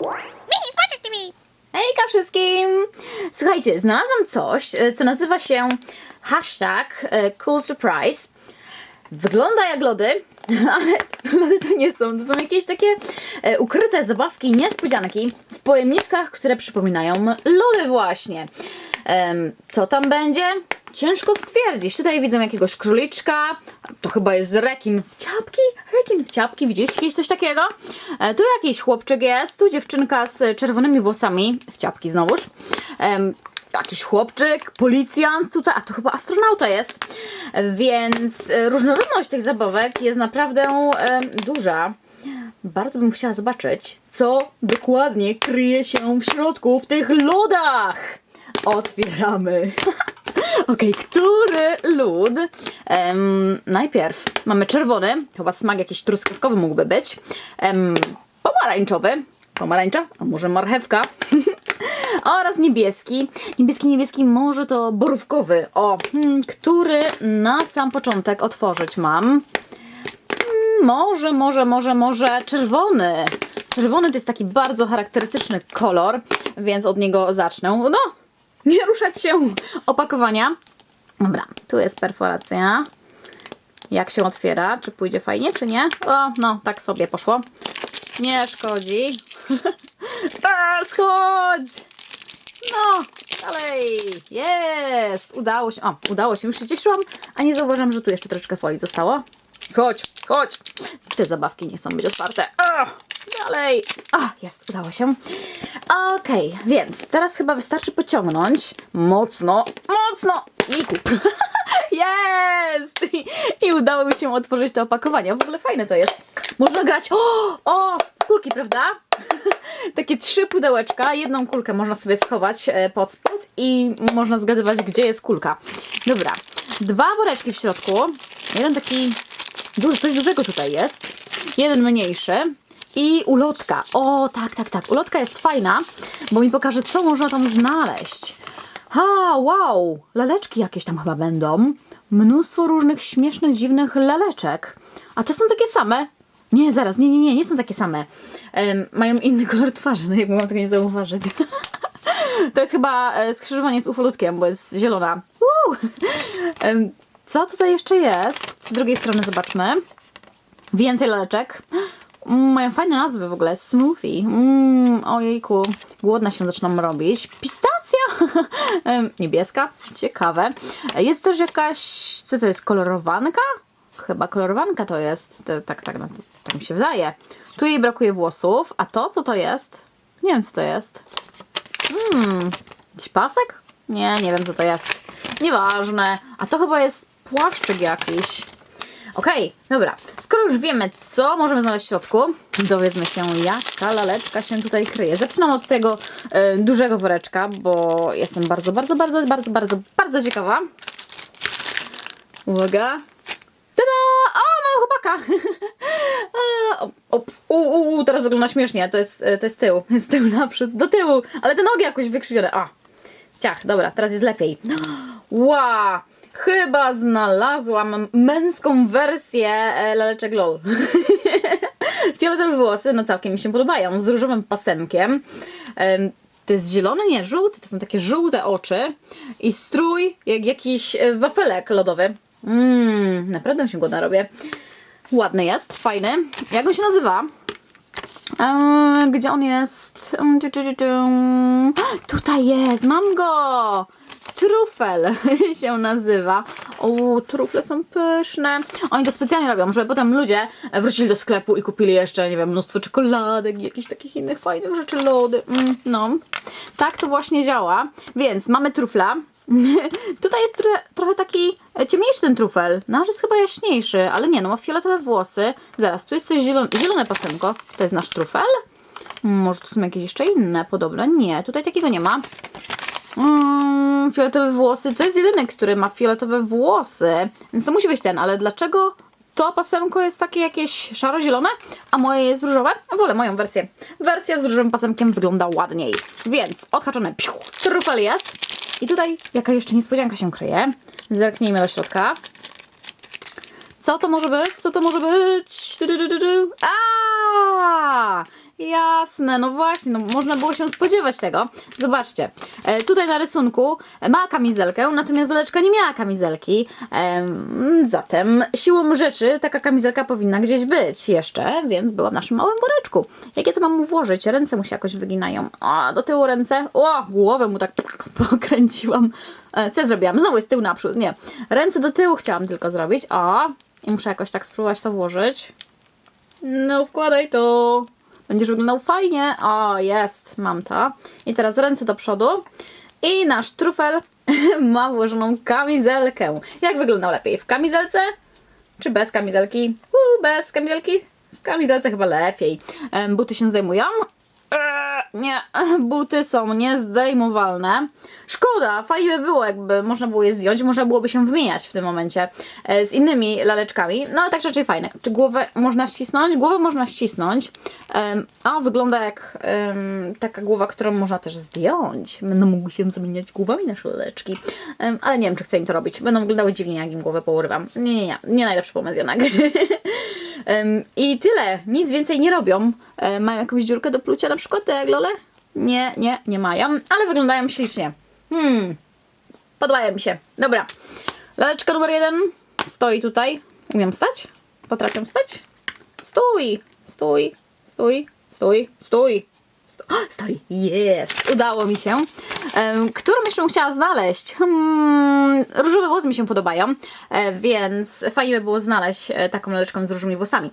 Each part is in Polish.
Mini Smaczek TV! Hejka wszystkim! Słuchajcie, znalazłam coś, e, co nazywa się hashtag e, cool surprise. Wygląda jak lody, ale lody to nie są. To są jakieś takie e, ukryte zabawki, niespodzianki w pojemniczkach, które przypominają lody właśnie. Co tam będzie? Ciężko stwierdzić. Tutaj widzę jakiegoś króliczka. To chyba jest rekin w ciapki. Rekin w ciapki. Widzieliście kiedyś coś takiego? E, tu jakiś chłopczyk jest. Tu dziewczynka z czerwonymi włosami. W ciapki znowuż. Em, jakiś chłopczyk, policjant tutaj, a to chyba astronauta jest. Więc e, różnorodność tych zabawek jest naprawdę e, duża. Bardzo bym chciała zobaczyć, co dokładnie kryje się w środku w tych lodach. Otwieramy. Okej, który lód? Em, najpierw mamy czerwony, chyba smak jakiś truskawkowy mógłby być. Em, pomarańczowy, pomarańcza, a może marchewka. Oraz niebieski. Niebieski, niebieski, może to borówkowy. O, hmm, który na sam początek otworzyć mam. Hmm, Może, może, może, może czerwony. Czerwony to jest taki bardzo charakterystyczny kolor, więc od niego zacznę. No, nie ruszać się opakowania. Dobra, tu jest perforacja. Jak się otwiera? Czy pójdzie fajnie, czy nie? O, no, tak sobie poszło. Nie szkodzi. A, schodź! No, dalej! Jest! Udało się. O, udało się. Już się cieszyłam, a nie zauważyłam, że tu jeszcze troszeczkę folii zostało. Chodź, chodź! Te zabawki nie chcą być otwarte. O, dalej! O, jest, udało się. Okej, więc teraz chyba wystarczy pociągnąć. Mocno, mocno! I kup. Jest! I, I udało mi się otworzyć to opakowanie. W ogóle fajne to jest. Można grać. O! O! Kulki, prawda? Takie trzy pudełeczka. Jedną kulkę można sobie schować e, pod spód i można zgadywać, gdzie jest kulka. Dobra. Dwa woreczki w środku. Jeden taki. Duży, coś dużego tutaj jest. Jeden mniejszy. I ulotka. O, tak, tak, tak. Ulotka jest fajna, bo mi pokaże, co można tam znaleźć. Ha, wow! Laleczki jakieś tam chyba będą. Mnóstwo różnych śmiesznych, dziwnych laleczek. A te są takie same. Nie, zaraz, nie, nie, nie, nie są takie same. Em, mają inny kolor twarzy, no jak mogłam tego nie zauważyć. to jest chyba e, skrzyżowanie z ufolutkiem, bo jest zielona. Woo! Em, co tutaj jeszcze jest? Z drugiej strony zobaczmy. Więcej laleczek. Mm, Mają fajne nazwy w ogóle. Smoothie. Mm, ojejku. Głodna się zaczynam robić. Pistacja. Niebieska. Ciekawe. Jest też jakaś... Co to jest? Kolorowanka? Chyba kolorowanka to jest. Tak, tak, no, tak mi się wydaje. Tu jej brakuje włosów. A to co to jest? Nie wiem co to jest. Hmm, jakiś pasek? Nie, nie wiem co to jest. Nieważne. A to chyba jest płaszczyk jakiś. Okej, dobra. Skoro już wiemy, co możemy znaleźć w środku, dowiedzmy się, jaka laleczka się tutaj kryje. Zaczynam od tego e, dużego woreczka, bo jestem bardzo, bardzo, bardzo, bardzo, bardzo, bardzo ciekawa. Uwaga. Tada! O, mamy chłopaka! A, o, teraz wygląda śmiesznie. To jest, e, to jest tył. Z tyłu naprzód, do tyłu. Ale te nogi jakoś wykrzywione. A, ciach, dobra, teraz jest lepiej. Ła! Chyba znalazłam męską wersję e, laleczek LOL. Fioletowe włosy, no całkiem mi się podobają, z różowym pasemkiem. Em, To jest zielony, nie, żółty, to są takie żółte oczy i strój jak jakiś e, wafelek lodowy. Mmm, naprawdę się głodna robię. Ładny jest, fajny. Jak on się nazywa? Eee, gdzie on jest? Mm, tu, tu, tu, tu. Tutaj jest, mam go! Trufel się nazywa. O, trufle są pyszne. Oni to specjalnie robią, żeby potem ludzie wrócili do sklepu i kupili jeszcze, nie wiem, mnóstwo czekoladek i jakichś takich innych fajnych rzeczy, lody. Mm, no, tak to właśnie działa. Więc mamy trufla. Tutaj jest trochę, taki ciemniejszy ten trufel. Nasz jest chyba jaśniejszy, ale nie, no ma fioletowe włosy. Zaraz, tu jest coś zielone, zielone pasemko. To jest nasz trufel? Może tu są jakieś jeszcze inne podobne? Nie, tutaj takiego nie ma. Mm, fioletowe włosy. To jest jedyny, który ma fioletowe włosy. Więc to musi być ten, ale dlaczego to pasemko jest takie jakieś szaro-zielone, a moje jest różowe? Wolę moją wersję. Wersja z różowym pasemkiem wygląda ładniej. Więc odhaczone. Piu, trufel jest. I tutaj jaka jeszcze niespodzianka się kryje. Zerknijmy do środka. Co to może być? Co to może być? Tu, Jasne, no właśnie, no można było się spodziewać tego. Zobaczcie, e, tutaj na rysunku ma kamizelkę, natomiast laleczka nie miała kamizelki. Em, zatem siłą rzeczy taka kamizelka powinna gdzieś być jeszcze, więc była w naszym małym woreczku. Jak ja to mam mu włożyć? Ręce mu się jakoś wyginają. O, do tyłu ręce. O, głowę mu tak pokręciłam. E, Co ja zrobiłam? Znowu jest tył naprzód. Nie. Ręce do tyłu chciałam tylko zrobić. O, i muszę jakoś tak spróbować to włożyć. No, wkładaj to. Będziesz wyglądał fajnie. O, jest, mam to. I teraz ręce do przodu. I nasz trufel ma włożoną kamizelkę. Jak wyglądał lepiej? W kamizelce? Czy bez kamizelki? Uuu, bez kamizelki? W kamizelce chyba lepiej. Buty się zdejmują? Eee, Nie, buty są niezdejmowalne. Szkoda, fajnie by było, jakby można było je zdjąć, można byłoby się wymieniać w tym momencie e, z innymi laleczkami. No ale tak raczej fajne. Czy głowę można ścisnąć? Głowę można ścisnąć. A wygląda jak taka głowa, którą można też zdjąć. Będą mogły się zamieniać głowami nasze laleczki. Ale nie wiem, czy chcę im to robić. Będą wyglądały dziwnie, jak im głowę pourywam. Nie, nie, nie. Nie najlepszy pomysł jednak. I tyle. Nic więcej nie robią. E, Mają jakąś dziurkę do plucia na przykład, tak jak lole? Nie, nie, nie mają, ale wyglądają ślicznie. Hmm, podobają mi się. Dobra. Laleczka numer jeden stoi tutaj. Umiem stać? Potrafię stać? Stój, stój, stój, stój, stój. Sto- Stoi. Jest. Udało mi się. Którą jeszcze bym chciała znaleźć? Hmm, różowe włosy mi się podobają, e, więc fajnie by było znaleźć e, taką laleczką z różnymi włosami.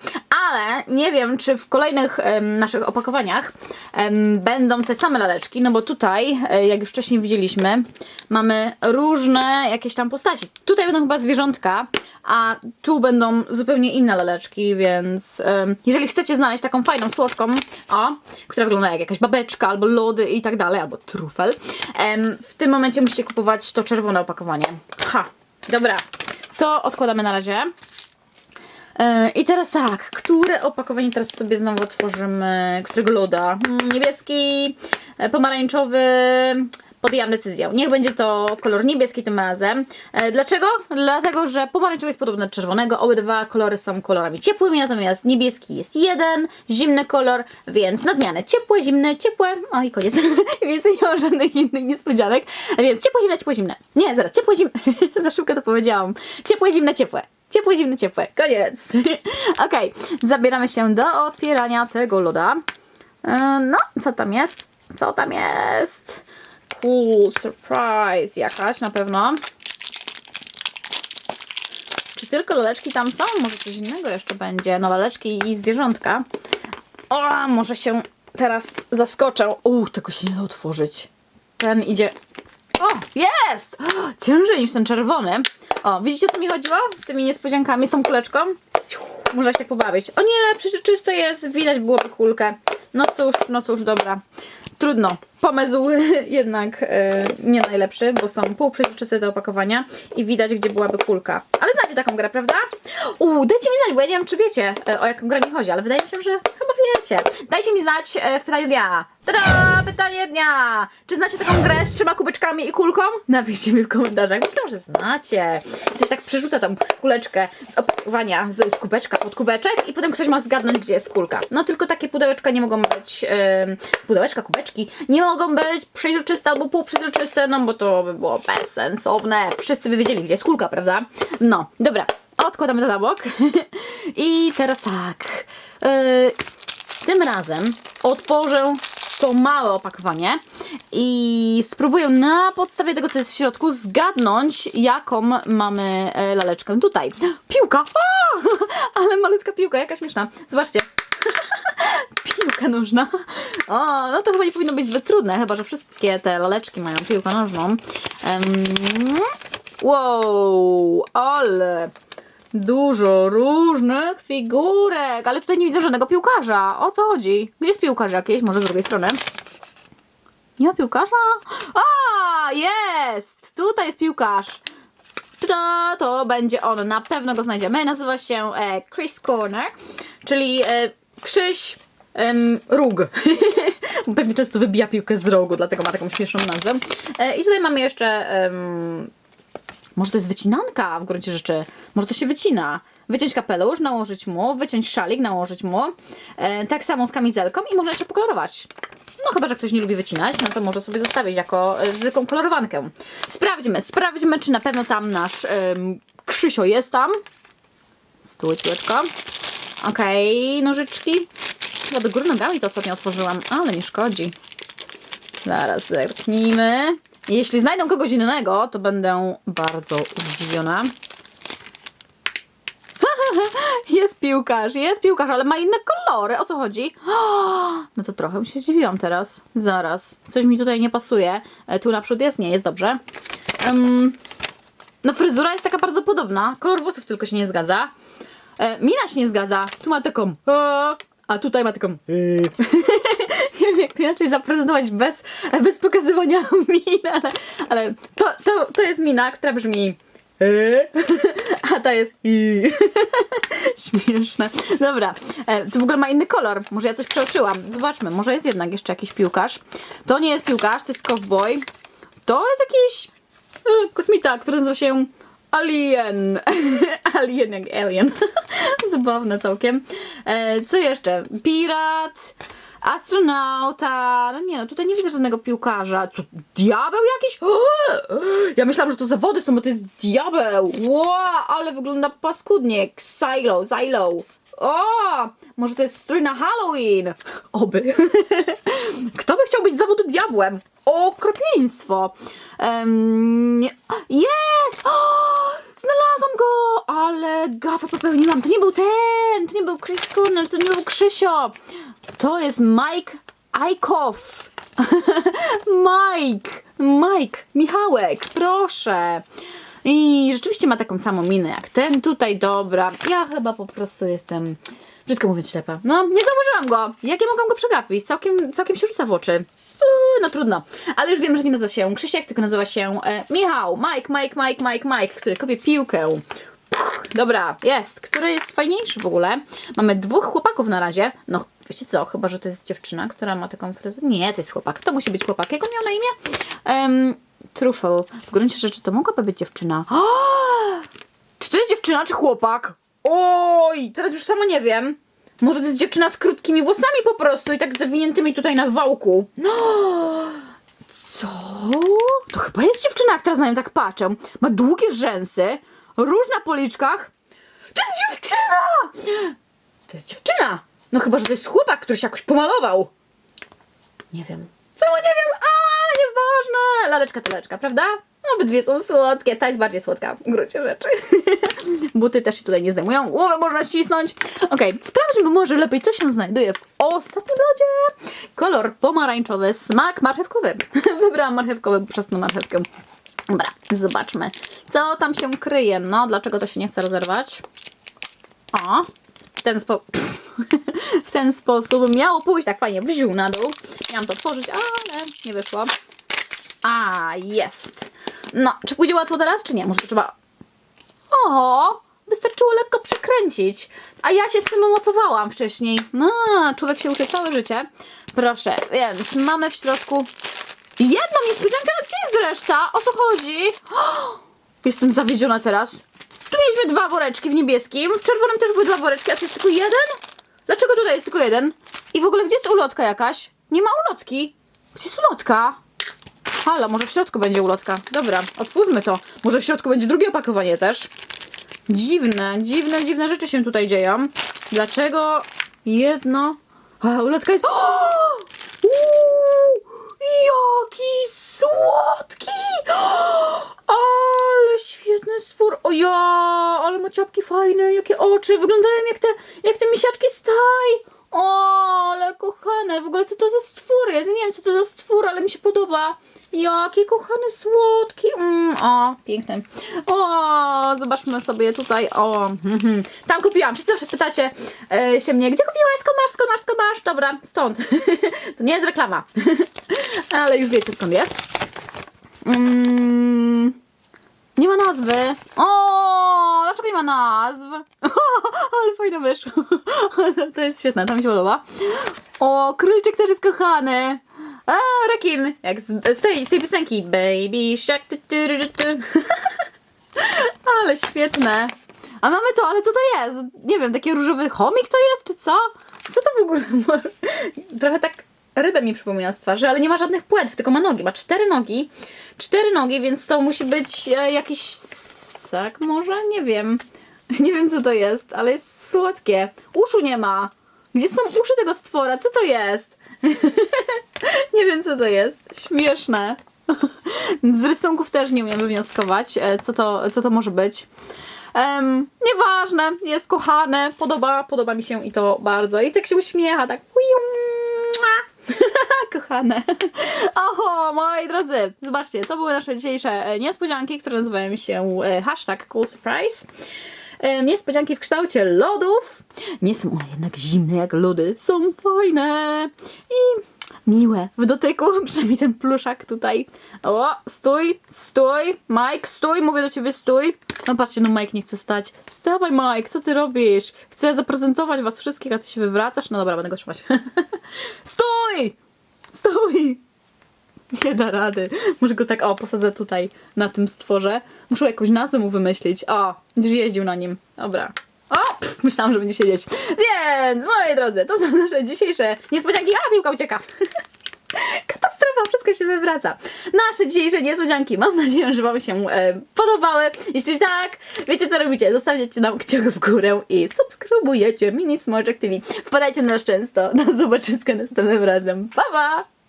Ale nie wiem, czy w kolejnych naszych opakowaniach będą te same laleczki, no bo tutaj, e, jak już wcześniej widzieliśmy, mamy różne jakieś tam postaci. Tutaj będą chyba zwierzątka, a tu będą zupełnie inne laleczki, więc jeżeli chcecie znaleźć taką fajną, słodką, o, która wygląda jak jakaś babeczka, albo lody i tak dalej, albo trufel, w tym momencie musicie kupować to czerwone opakowanie. Ha, dobra, to odkładamy na razie. E, I teraz tak, które opakowanie teraz sobie znowu otworzymy? Którego loda? Mm, Niebieski, e, pomarańczowy. Podjęłam decyzję. Niech będzie to kolor niebieski tym razem. E, Dlaczego? Dlatego, że pomarańczowy jest podobny do czerwonego. Obydwa kolory są kolorami ciepłymi, natomiast niebieski jest jeden, zimny kolor, więc na zmianę ciepłe, zimne, ciepłe. O i koniec. Więcej nie ma żadnych innych niespodzianek. Więc ciepłe, zimne, ciepłe, zimne. Nie, zaraz, ciepłe, zimne. Za szybko to powiedziałam. Ciepłe, zimne, ciepłe. Ciepłe, zimne, ciepłe. Koniec. Okej, zabieramy się do otwierania tego loda. E, No, co tam jest? Co tam jest? Cool, surprise jakaś na pewno. Czy tylko laleczki tam są? Może coś innego jeszcze będzie? No, laleczki i zwierzątka. O, może się teraz zaskoczę. Uuu, tego się nie da otworzyć. Ten idzie o, jest! O, ciężej niż ten czerwony. O, widzicie o co mi chodziło? Z tymi niespodziankami, z tą kuleczką? Można się tak pobawić. O nie, przecież jest, widać byłoby kulkę. No cóż, no cóż, dobra. Trudno. Pomysł jednak e, nie najlepszy, bo są półprzezroczyste te opakowania i widać, gdzie byłaby kulka. Ale znacie taką grę, prawda? Uuu, dajcie mi znać, bo ja nie wiem, czy wiecie, e, o jaką grę mi chodzi, ale wydaje mi się, że wiecie. Dajcie mi znać e, w pytaniu dnia. Tada! Pytanie dnia! Czy znacie taką grę z trzema kubeczkami i kulką? Napiszcie mi w komentarzach. Myślę, że znacie. Ktoś tak przerzuca tą kuleczkę z opakowania, z, kubeczka pod kubeczek i potem ktoś ma zgadnąć, gdzie jest kulka. No tylko takie pudełeczka nie mogą być, em, pudełeczka, kubeczki, nie mogą być przejrzyste albo półprzezroczyste, no bo to by było bezsensowne. Wszyscy by wiedzieli, gdzie jest kulka, prawda? No, dobra. Odkładamy to na bok. I teraz tak. Yy, razem otworzę to małe opakowanie i spróbuję na podstawie tego, co jest w środku, zgadnąć, jaką mamy e, laleczkę tutaj. Piłka! Ale malutka piłka, jaka śmieszna. Zobaczcie. Piłka nożna. O, no to chyba nie powinno być zbyt trudne, chyba że wszystkie te laleczki mają piłkę nożną. Em, wow, ale Dużo różnych figurek, ale tutaj nie widzę żadnego piłkarza. O co chodzi? Gdzie jest piłkarz jakiś? Może z drugiej strony? Nie ma piłkarza? A, jest! Tutaj jest piłkarz. Ta, to będzie on, na pewno go znajdziemy. Nazywa się e, Chris Corner, czyli e, Krzyś em, Róg. Pewnie często wybija piłkę z rogu, dlatego ma taką śmieszną nazwę. E, I tutaj mamy jeszcze em, może to jest wycinanka w gruncie rzeczy. Może to się wycina. wyciąć kapelusz, nałożyć mu, wyciąć szalik, nałożyć mu. E, tak samo z kamizelką i można jeszcze pokolorować. No chyba, że ktoś nie lubi wycinać, no to może sobie zostawić jako e, zwykłą kolorowankę. Sprawdźmy, sprawdźmy, czy na pewno tam nasz em, Krzysio jest tam. Stój, piłeczko. Okej, nożyczki. Chyba do góry nogami to ostatnio otworzyłam, ale nie szkodzi. Zaraz zerknijmy. Jeśli znajdą kogoś innego, to będę bardzo zdziwiona. Jest piłkarz, jest piłkarz, ale ma inne kolory. O co chodzi? No to trochę się zdziwiłam teraz. Zaraz. Coś mi tutaj nie pasuje. E, Tu naprzód jest? Nie, jest dobrze. Em, no fryzura jest taka bardzo podobna. Kolor włosów tylko się nie zgadza. E, mina się nie zgadza. Tu ma taką a, tutaj ma taką y. Nie wiem jak to inaczej zaprezentować bez, bez pokazywania min, ale, ale to, to, to jest mina, która brzmi y, a ta jest i. Śmieszne. Dobra, e, to w ogóle ma inny kolor. Może ja coś przeoczyłam. Zobaczmy, może jest jednak jeszcze jakiś piłkarz. To nie jest piłkarz, to jest cowboy. To jest jakiś y, kosmita, który nazywa się Alien. Alien jak alien. Zabawne całkiem. E, co jeszcze? Pirat, astronauta. No nie no, tutaj nie widzę żadnego piłkarza. Co, diabeł jakiś? Ja myślałam, że to zawody są, bo to jest diabeł. Wow, ale wygląda paskudnie. Silo, Silo. O, może to jest strój na Halloween. Oby. Kto by chciał być zawodu diabłem? Okropieństwo. Jest! O, znalazłam go! Ale gafę popełniłam. To nie był ten! To nie był Chris Cornell, to nie był Krzysio. To jest Mike Ajkow. Mike! Mike! Michałek, proszę. I rzeczywiście ma taką samą minę jak ten tutaj, dobra. Ja chyba po prostu jestem, brzydko mówiąc, ślepa. No, nie zauważyłam go. Jak ja mogłam go przegapić? Całkiem, całkiem się rzuca w oczy. Uuu, no trudno. Ale już wiem, że nie nazywa się Krzysiek, tylko nazywa się e, Michał. Mike, Mike, Mike, Mike, Mike, który kopie piłkę. Puch, dobra, jest. Który jest fajniejszy w ogóle? Mamy dwóch chłopaków na razie. No, wiecie co? Chyba, że to jest dziewczyna, która ma taką fryzurę. Nie, to jest chłopak. To musi być chłopak. Jak on miał na imię? Um, Truffle. W gruncie rzeczy to mogłaby być dziewczyna. Czy to jest dziewczyna, czy chłopak? Oj, teraz już sama nie wiem. Może to jest dziewczyna z krótkimi włosami po prostu i tak zawiniętymi tutaj na wałku. No. Co? To chyba jest dziewczyna, jak teraz na nią tak patrzę. Ma długie rzęsy, róż na policzkach. To jest dziewczyna! To jest dziewczyna! No chyba, że to jest chłopak, który się jakoś pomalował. Nie wiem. Sama nie wiem, a nieważne. Laleczka, teleczka, prawda? Obydwie są słodkie. Ta jest bardziej słodka w gruncie rzeczy. Buty też się tutaj nie zdejmują. Głowę można ścisnąć. Okej, sprawdźmy może lepiej, co się znajduje w ostatnim lodzie. Kolor pomarańczowy, smak marchewkowy. Wybrałam marchewkowy przez tą marchewkę. Dobra, zobaczmy, co tam się kryje. No, dlaczego to się nie chce rozerwać? O, w ten sposób. w ten sposób miało pójść tak fajnie wziął na dół. Miałam to otworzyć, ale nie wyszło. A, jest. No, czy pójdzie łatwo teraz, czy nie? Może to trzeba... O, wystarczyło lekko przykręcić. A ja się z tym umocowałam wcześniej. No, człowiek się uczy całe życie. Proszę, więc mamy w środku jedną niespodziankę, a gdzie jest reszta? O co chodzi? Jestem zawiedziona teraz. Tu mieliśmy dwa woreczki w niebieskim, w czerwonym też były dwa woreczki, a tu jest tylko jeden? Jest tylko jeden? I w ogóle gdzie jest ulotka jakaś? Nie ma ulotki. Gdzie jest ulotka? Halo, może w środku będzie ulotka. Dobra, otwórzmy to. Może w środku będzie drugie opakowanie też. Dziwne, dziwne, dziwne rzeczy się tutaj dzieją. Dlaczego jedno... A, ulotka jest... O! Uuu, jaki słodki! Ale świetny stwór. O ja, ale ma ciapki fajne, jakie oczy. Wyglądają jak te, jak te misiaczki Thai. O, ale kochane, w ogóle co to za stwór jest? Nie wiem, co to za stwór, ale mi się podoba. Jaki kochany, słodki. Mm, o, piękny. O, zobaczmy sobie tutaj. O, mhm. tam kupiłam. Wszyscy zawsze pytacie e, się mnie, gdzie kupiłaś, skąd masz, skąd masz, skąd masz? Dobra, stąd. to nie jest reklama. ale już wiecie, skąd jest. Mm, nie ma nazwy. O, dlaczego nie ma nazw? Ale fajna mysz. To jest świetne, to mi się podoba. O, króliczek też jest kochany. A, rekin, jak z, z, tej, z tej piosenki. Baby shark, tu. Ale świetne. A mamy to, ale co to jest? Nie wiem, taki różowy chomik to jest, czy co? Co to w ogóle? Trochę tak rybę mi przypomina z twarzy, ale nie ma żadnych płetw, tylko ma nogi. Ma cztery nogi. Cztery nogi, więc to musi być e, jakiś ssak może? Nie wiem. Nie wiem co to jest, ale jest słodkie. Uszu nie ma. Gdzie są uszy tego stwora? Co to jest? nie wiem co to jest. Śmieszne. Z rysunków też nie umiem wywnioskować, e, co to, co to może być. Em, nieważne, jest kochane, podoba, podoba mi się i to bardzo. I tak się uśmiecha, tak. Kochane. Oho, moi drodzy, zobaczcie, to były nasze dzisiejsze e, niespodzianki, które nazywają się e, hashtag cool surprise. Niespodzianki w kształcie lodów. Nie są one jednak zimne jak lody, są fajne i miłe w dotyku, przynajmniej ten pluszak tutaj. O, stój, stój, Mike, stój, mówię do ciebie stój. No patrzcie, no Mike nie chce stać. Stawaj Mike, co ty robisz? Chcę zaprezentować was wszystkich, a ty się wywracasz? No dobra, będę go trzymać. stój! Stój! Nie da rady. Może go tak, o, posadzę tutaj, na tym stworze. Muszę jakąś nazwę mu wymyślić. O, będziesz jeździł na nim. Dobra. O, pff, myślałam, że będzie siedzieć. Więc, moi drodzy, to są nasze dzisiejsze niespodzianki. A, piłka ucieka. Wszystko się wywraca. Nasze dzisiejsze niespodzianki. Mam nadzieję, że Wam się e, podobały. Jeśli tak, wiecie co robicie. Zostawcie nam kciuk w górę i subskrybujecie Mini Smoczek TV. Wpadajcie na nas często. Do zobaczyska następnym razem. Pa, pa!